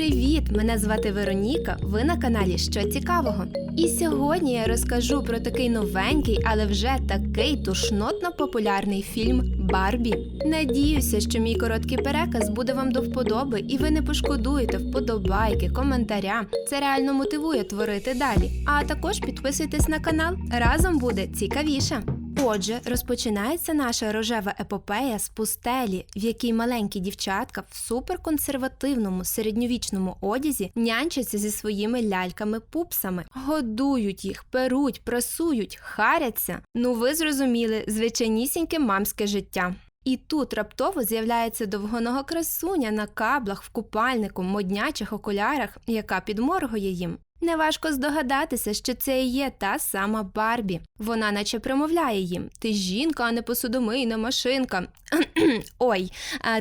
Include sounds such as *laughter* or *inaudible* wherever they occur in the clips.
Привіт! Мене звати Вероніка. Ви на каналі Що цікавого. І сьогодні я розкажу про такий новенький, але вже такий тушнотно популярний фільм Барбі. Надіюся, що мій короткий переказ буде вам до вподоби, і ви не пошкодуєте вподобайки, коментаря. Це реально мотивує творити далі. А також підписуйтесь на канал. Разом буде цікавіше. Отже, розпочинається наша рожева епопея з пустелі, в якій маленькі дівчатка в суперконсервативному середньовічному одязі нянчаться зі своїми ляльками-пупсами, годують їх, перуть, прасують, харяться. Ну ви зрозуміли, звичайнісіньке мамське життя. І тут раптово з'являється довгоного красуня на каблах в купальнику, моднячих окулярах, яка підморгує їм. Неважко здогадатися, що це і є та сама Барбі. Вона наче примовляє їм: ти жінка, а не посудомийна машинка. *clears throat* Ой,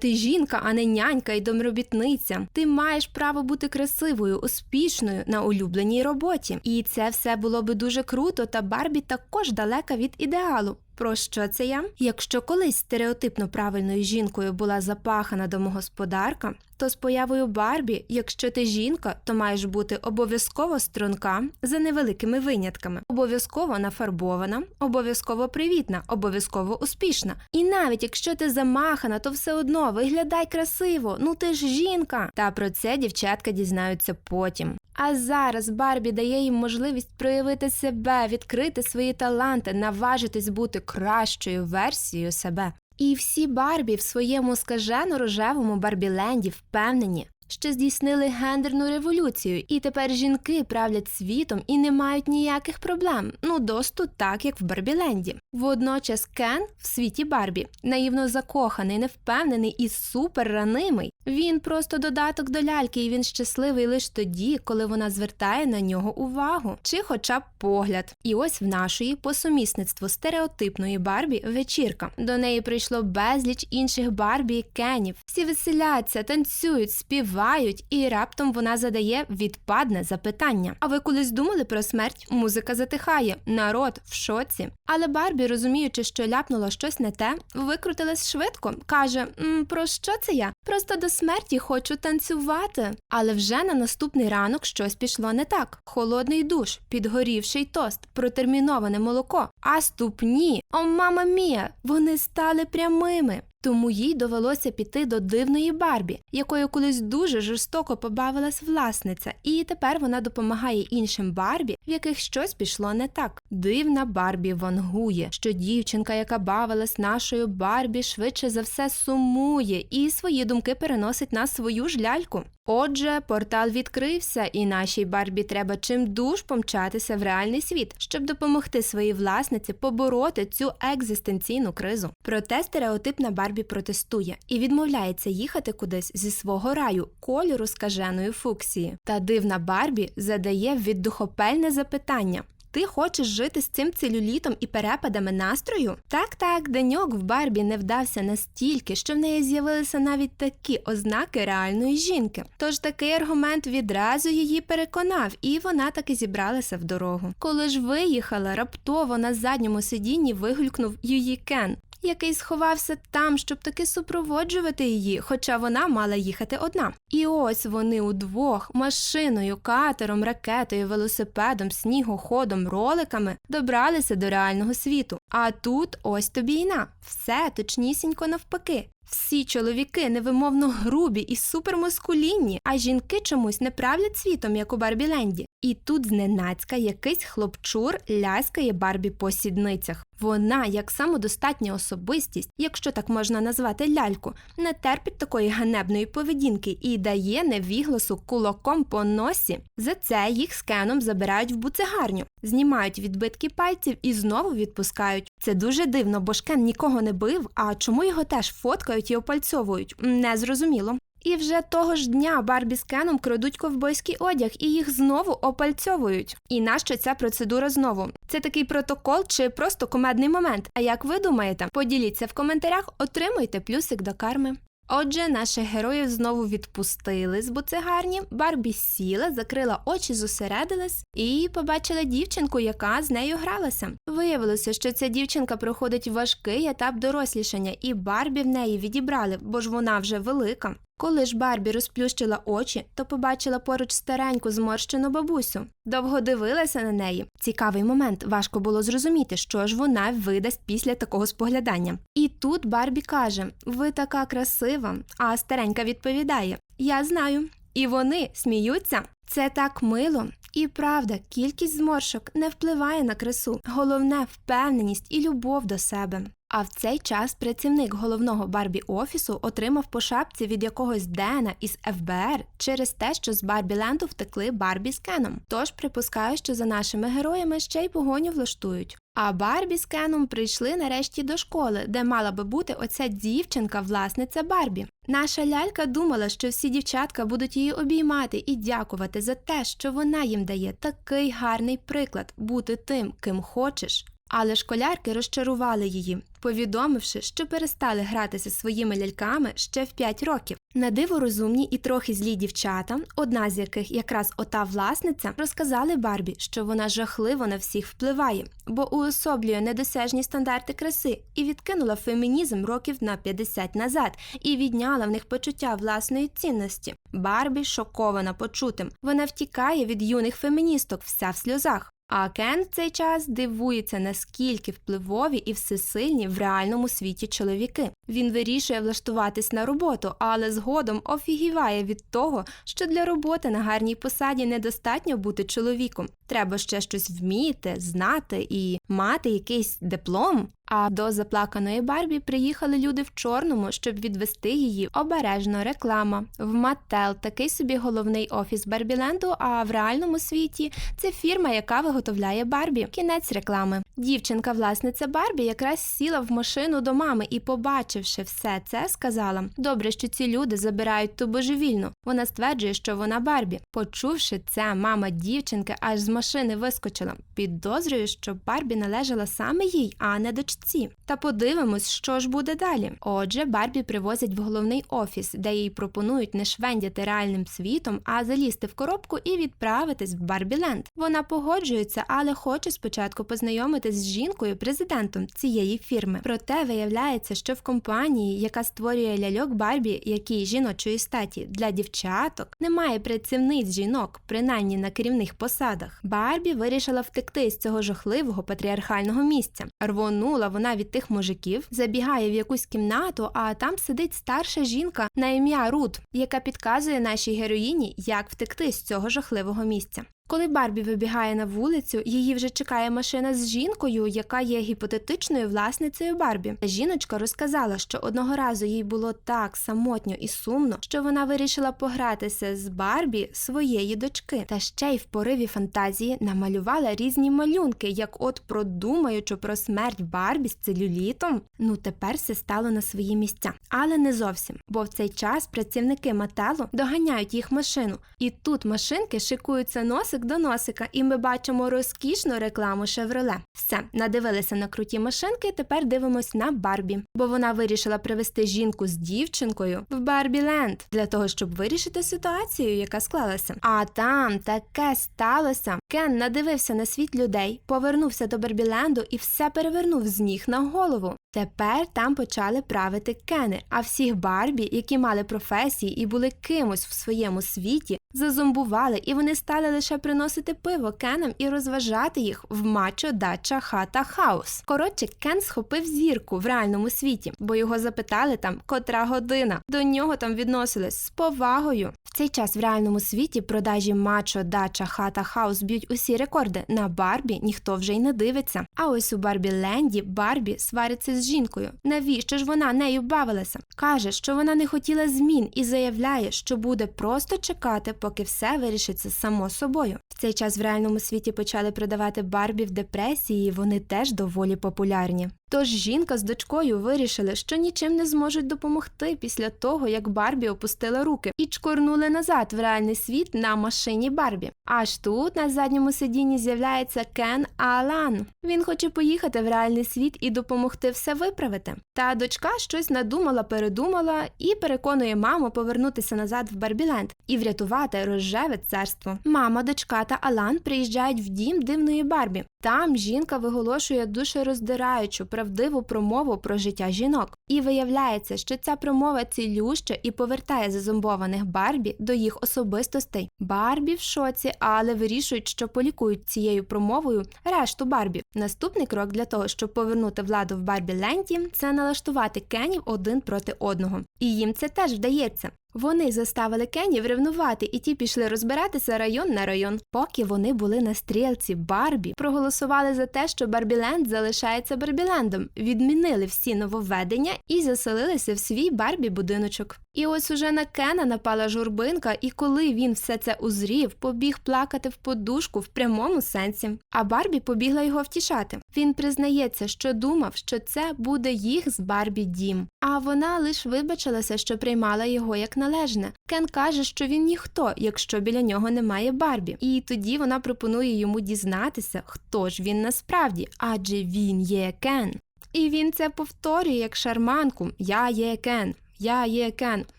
ти жінка, а не нянька і домробітниця. Ти маєш право бути красивою, успішною на улюбленій роботі. І це все було би дуже круто, та Барбі також далека від ідеалу. Про що це я? Якщо колись стереотипно правильною жінкою була запахана домогосподарка, то з появою Барбі, якщо ти жінка, то маєш бути обов'язково струнка за невеликими винятками, обов'язково нафарбована, обов'язково привітна, обов'язково успішна. І навіть якщо ти замахана, то все одно виглядай красиво. Ну ти ж жінка. Та про це дівчатка дізнаються потім. А зараз Барбі дає їм можливість проявити себе, відкрити свої таланти, наважитись бути кращою версією себе. І всі Барбі в своєму скажено рожевому Барбіленді впевнені, що здійснили гендерну революцію, і тепер жінки правлять світом і не мають ніяких проблем. Ну, досту так, як в Барбіленді. Водночас Кен в світі Барбі наївно закоханий, невпевнений і супер ранимий. Він просто додаток до ляльки, і він щасливий лише тоді, коли вона звертає на нього увагу, чи хоча б погляд. І ось в нашої по сумісництву стереотипної Барбі вечірка. До неї прийшло безліч інших Барбі і Кенів. Всі веселяться, танцюють, співають, і раптом вона задає відпадне запитання. А ви колись думали про смерть? Музика затихає, народ в шоці. Але Барбі, розуміючи, що ляпнула щось не те, викрутилась швидко. каже: «М, про що це я? Просто до смерті хочу танцювати. Але вже на наступний ранок щось пішло не так: холодний душ, підгорівший тост, протерміноване молоко, а ступні, о мама мія, вони стали прямими. Тому їй довелося піти до дивної Барбі, якою колись дуже жорстоко побавилась власниця, і тепер вона допомагає іншим Барбі, в яких щось пішло не так. Дивна Барбі вангує, що дівчинка, яка бавилась нашою Барбі, швидше за все сумує і свої думки переносить на свою ж ляльку. Отже, портал відкрився, і нашій Барбі треба чимдуж помчатися в реальний світ, щоб допомогти своїй власниці побороти цю екзистенційну кризу. Проте стереотипна Барбі протестує і відмовляється їхати кудись зі свого раю кольору скаженої фуксії. Та дивна Барбі задає віддухопельне запитання. Ти хочеш жити з цим целюлітом і перепадами настрою? Так, так, деньок в Барбі не вдався настільки, що в неї з'явилися навіть такі ознаки реальної жінки. Тож такий аргумент відразу її переконав, і вона таки зібралася в дорогу. Коли ж виїхала, раптово на задньому сидінні вигулькнув її Кен. Який сховався там, щоб таки супроводжувати її, хоча вона мала їхати одна. І ось вони удвох машиною, катером, ракетою, велосипедом, снігоходом, роликами добралися до реального світу. А тут ось тобі війна. Все точнісінько навпаки. Всі чоловіки невимовно грубі і супермускулінні, а жінки чомусь не правлять світом, як у Барбіленді. І тут зненацька якийсь хлопчур ляскає Барбі по сідницях. Вона, як самодостатня особистість, якщо так можна назвати ляльку, не терпить такої ганебної поведінки і дає невігласу кулаком по носі. За це їх з Кеном забирають в буцегарню, знімають відбитки пальців і знову відпускають. Це дуже дивно, бо Шкен нікого не бив, а чому його теж фоткають і опальцьовують? Незрозуміло. І вже того ж дня Барбі з Кеном крадуть ковбойський одяг і їх знову опальцьовують. І нащо ця процедура знову? Це такий протокол чи просто комедний момент? А як ви думаєте? Поділіться в коментарях, отримуйте плюсик до карми. Отже, наших героїв знову відпустили з буцегарні. Барбі сіла, закрила очі, зосередилась і побачила дівчинку, яка з нею гралася. Виявилося, що ця дівчинка проходить важкий етап дорослішання, і Барбі в неї відібрали, бо ж вона вже велика. Коли ж Барбі розплющила очі, то побачила поруч стареньку зморщену бабусю. Довго дивилася на неї. Цікавий момент, важко було зрозуміти, що ж вона видасть після такого споглядання. І тут Барбі каже: Ви така красива. А старенька відповідає: Я знаю. І вони сміються. Це так мило. І правда, кількість зморшок не впливає на красу. Головне впевненість і любов до себе. А в цей час працівник головного Барбі офісу отримав по шапці від якогось Дена із ФБР через те, що з Барбі Ленду втекли Барбі з Кеном. Тож припускаю, що за нашими героями ще й погоню влаштують. А Барбі з Кеном прийшли нарешті до школи, де мала би бути оця дівчинка, власниця Барбі. Наша лялька думала, що всі дівчатка будуть її обіймати і дякувати за те, що вона їм дає такий гарний приклад бути тим, ким хочеш. Але школярки розчарували її, повідомивши, що перестали гратися своїми ляльками ще в 5 років. На диво розумні і трохи злі дівчата, одна з яких якраз ота власниця, розказали Барбі, що вона жахливо на всіх впливає, бо уособлює недосяжні стандарти краси і відкинула фемінізм років на 50 назад і відняла в них почуття власної цінності. Барбі шокована почутим. Вона втікає від юних феміністок, вся в сльозах. А Кен в цей час дивується, наскільки впливові і всесильні в реальному світі чоловіки. Він вирішує влаштуватись на роботу, але згодом офігіває від того, що для роботи на гарній посаді недостатньо бути чоловіком. Треба ще щось вміти, знати і мати якийсь диплом. А до заплаканої Барбі приїхали люди в чорному, щоб відвести її. Обережно реклама. В Маттел такий собі головний офіс Барбіленду, а в реальному світі це фірма, яка виготовляє Барбі. Кінець реклами. Дівчинка-власниця Барбі якраз сіла в машину до мами і, побачивши все це, сказала: Добре, що ці люди забирають ту божевільну. Вона стверджує, що вона Барбі. Почувши це, мама дівчинки аж з машини вискочила. Підозрюю, що Барбі належала саме їй, а не дочці. Та подивимось, що ж буде далі. Отже, Барбі привозять в головний офіс, де їй пропонують не швендяти реальним світом, а залізти в коробку і відправитись в Барбіленд. Вона погоджується, але хоче спочатку познайомитись з жінкою, президентом цієї фірми. Проте виявляється, що в компанії, яка створює ляльок Барбі, які жіночої статі для дівчаток, немає працівниць жінок, принаймні на керівних посадах. Барбі вирішила втекти з цього жахливого патріархального місця. Рвонула вона від тих мужиків, забігає в якусь кімнату, а там сидить старша жінка на ім'я Рут, яка підказує нашій героїні, як втекти з цього жахливого місця. Коли Барбі вибігає на вулицю, її вже чекає машина з жінкою, яка є гіпотетичною власницею Барбі. Жіночка розказала, що одного разу їй було так самотньо і сумно, що вона вирішила погратися з Барбі своєї дочки, та ще й в пориві фантазії намалювала різні малюнки, як от продумаючи про смерть Барбі з целюлітом. Ну тепер все стало на свої місця, але не зовсім, бо в цей час працівники Мателу доганяють їх машину, і тут машинки шикуються носик до носика, і ми бачимо розкішну рекламу Шевроле. Все, надивилися на круті машинки. Тепер дивимось на Барбі, бо вона вирішила привезти жінку з дівчинкою в Барбіленд для того, щоб вирішити ситуацію, яка склалася. А там таке сталося. Кен надивився на світ людей, повернувся до Барбіленду і все перевернув з ніг на голову. Тепер там почали правити кени, а всіх Барбі, які мали професії і були кимось в своєму світі, зазомбували, і вони стали лише приносити пиво кенам і розважати їх в мачо, дача, хата, хаус. Коротше, Кен схопив зірку в реальному світі, бо його запитали там, котра година. До нього там відносились з повагою. В цей час в реальному світі продажі мачо, дача, хата, хаус б'ють усі рекорди. На Барбі ніхто вже й не дивиться. А ось у Барбі Ленді Барбі свариться з жінкою. Навіщо ж вона нею бавилася? Каже, що вона не хотіла змін і заявляє, що буде просто чекати, поки все вирішиться само собою. В цей час в реальному світі почали продавати Барбі в депресії, і вони теж доволі популярні. Тож жінка з дочкою вирішили, що нічим не зможуть допомогти після того, як Барбі опустила руки і чкорнули назад в реальний світ на машині Барбі. Аж тут на задньому сидінні з'являється Кен Алан. Він хоче поїхати в реальний світ і допомогти все виправити. Та дочка щось надумала, передумала і переконує маму повернутися назад в Барбіленд і врятувати рожеве царство. Мама дочки дочка та Алан приїжджають в дім дивної Барбі. Там жінка виголошує душероздираючу правдиву промову про життя жінок. І виявляється, що ця промова цілюща і повертає зазомбованих Барбі до їх особистостей. Барбі в шоці, але вирішують, що полікують цією промовою решту Барбі. Наступний крок для того, щоб повернути владу в Барбі Ленді, це налаштувати Кенів один проти одного. І їм це теж вдається. Вони заставили Кенів ревнувати, і ті пішли розбиратися район на район. Поки вони були на стрілці Барбі, проголосували за те, що Барбіленд залишається Барбілендом, відмінили всі нововведення і заселилися в свій Барбі будиночок. І ось уже на Кена напала журбинка, і коли він все це узрів, побіг плакати в подушку в прямому сенсі. А Барбі побігла його втішати. Він признається, що думав, що це буде їх з Барбі дім. А вона лиш вибачилася, що приймала його як належне. Кен каже, що він ніхто, якщо біля нього немає Барбі. І тоді вона пропонує йому дізнатися, хто ж він насправді, адже він є Кен. І він це повторює як шарманку: Я є Кен, я є Кен.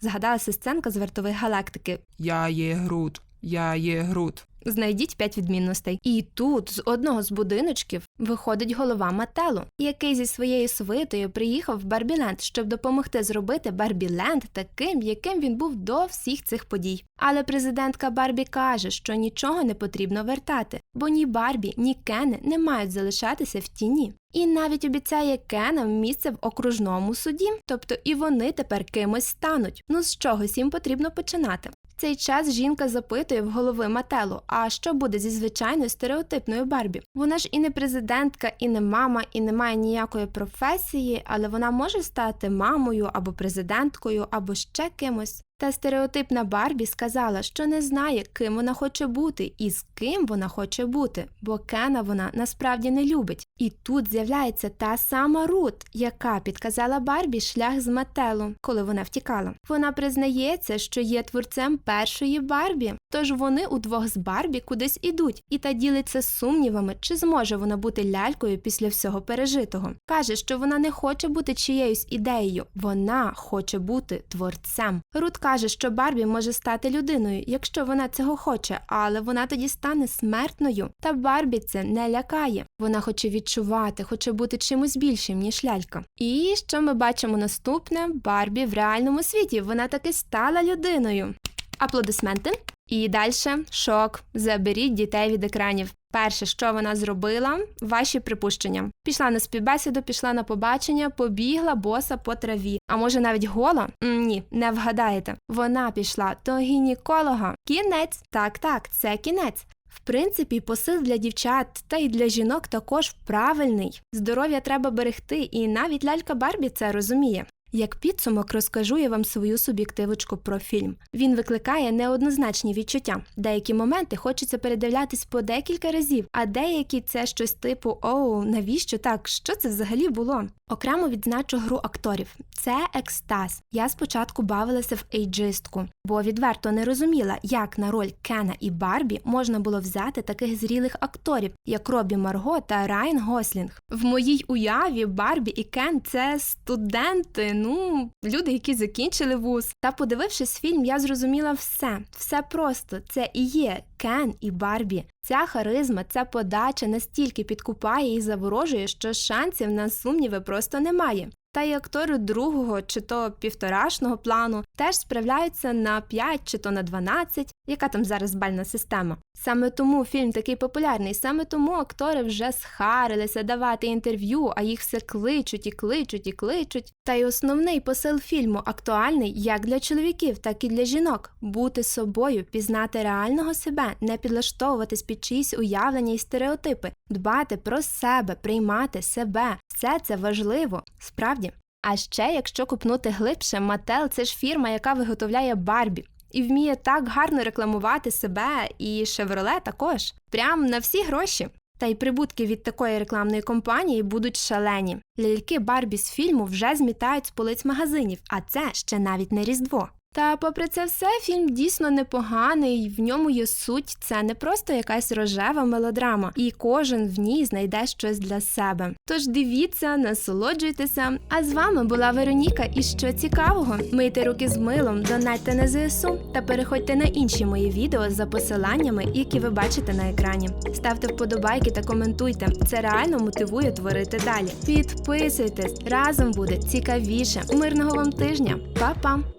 Згадалася сценка з вартових галактики. Я є Грут, я є Грут. Знайдіть п'ять відмінностей. І тут з одного з будиночків виходить голова Мателу, який зі своєю свитою приїхав в Барбіленд, щоб допомогти зробити Барбіленд таким, яким він був до всіх цих подій. Але президентка Барбі каже, що нічого не потрібно вертати, бо ні Барбі, ні Кени не мають залишатися в тіні. І навіть обіцяє Кенам місце в окружному суді, тобто і вони тепер кимось стануть. Ну з чогось їм потрібно починати. В цей час жінка запитує в голови Мателу, а що буде зі звичайною стереотипною Барбі? Вона ж і не президентка, і не мама, і не має ніякої професії, але вона може стати мамою або президенткою, або ще кимось. Та стереотипна Барбі сказала, що не знає, ким вона хоче бути і з ким вона хоче бути, бо Кена вона насправді не любить. І тут з'являється та сама Рут, яка підказала Барбі шлях з Мателу, коли вона втікала. Вона признається, що є творцем першої Барбі, тож вони удвох з Барбі кудись ідуть, і та ділиться сумнівами, чи зможе вона бути лялькою після всього пережитого. Каже, що вона не хоче бути чиєюсь ідеєю, вона хоче бути творцем. Рут каже, що Барбі може стати людиною, якщо вона цього хоче, але вона тоді стане смертною. Та Барбі це не лякає. Вона хоче відчувати, хоче бути чимось більшим, ніж лялька. І що ми бачимо наступне? Барбі в реальному світі вона таки стала людиною. Аплодисменти. І далі шок. Заберіть дітей від екранів. Перше, що вона зробила, ваші припущення. Пішла на співбесіду, пішла на побачення, побігла боса по траві. А може навіть гола? Ні, не вгадаєте. Вона пішла до гінеколога. Кінець. Так, так, це кінець. В принципі, посил для дівчат та й для жінок також правильний. Здоров'я треба берегти, і навіть лялька Барбі це розуміє. Як підсумок розкажу я вам свою суб'єктивочку про фільм. Він викликає неоднозначні відчуття. Деякі моменти хочеться передивлятись по декілька разів, а деякі це щось типу Оу, навіщо так? Що це взагалі було? Окремо відзначу гру акторів. Це екстаз. Я спочатку бавилася в ейджистку, бо відверто не розуміла, як на роль Кена і Барбі можна було взяти таких зрілих акторів, як Робі Марго та Райан Гослінг. В моїй уяві Барбі і Кен це студенти, ну люди, які закінчили вуз. Та подивившись фільм, я зрозуміла все. Все просто це і є Кен і Барбі. Ця харизма, ця подача настільки підкупає і заворожує, що шансів на сумніви просто немає. Та й актори другого чи то півторашного плану теж справляються на 5 чи то на 12, яка там зараз бальна система. Саме тому фільм такий популярний, саме тому актори вже схарилися давати інтерв'ю, а їх все кличуть і кличуть і кличуть. Та й основний посил фільму актуальний як для чоловіків, так і для жінок бути собою, пізнати реального себе, не підлаштовуватись під чиїсь уявлення і стереотипи, дбати про себе, приймати себе. Все це важливо, справді. А ще, якщо купнути глибше, Мател це ж фірма, яка виготовляє Барбі. І вміє так гарно рекламувати себе і Шевроле також. Прям на всі гроші. Та й прибутки від такої рекламної кампанії будуть шалені. Ляльки Барбі з фільму вже змітають з полиць магазинів, а це ще навіть не Різдво. Та попри це все, фільм дійсно непоганий, в ньому є суть, це не просто якась рожева мелодрама, і кожен в ній знайде щось для себе. Тож дивіться, насолоджуйтеся. А з вами була Вероніка. І що цікавого, мийте руки з милом, донатьте на ЗСУ та переходьте на інші мої відео за посиланнями, які ви бачите на екрані. Ставте вподобайки та коментуйте. Це реально мотивує творити далі. Підписуйтесь, разом буде цікавіше. Мирного вам тижня, Па-па!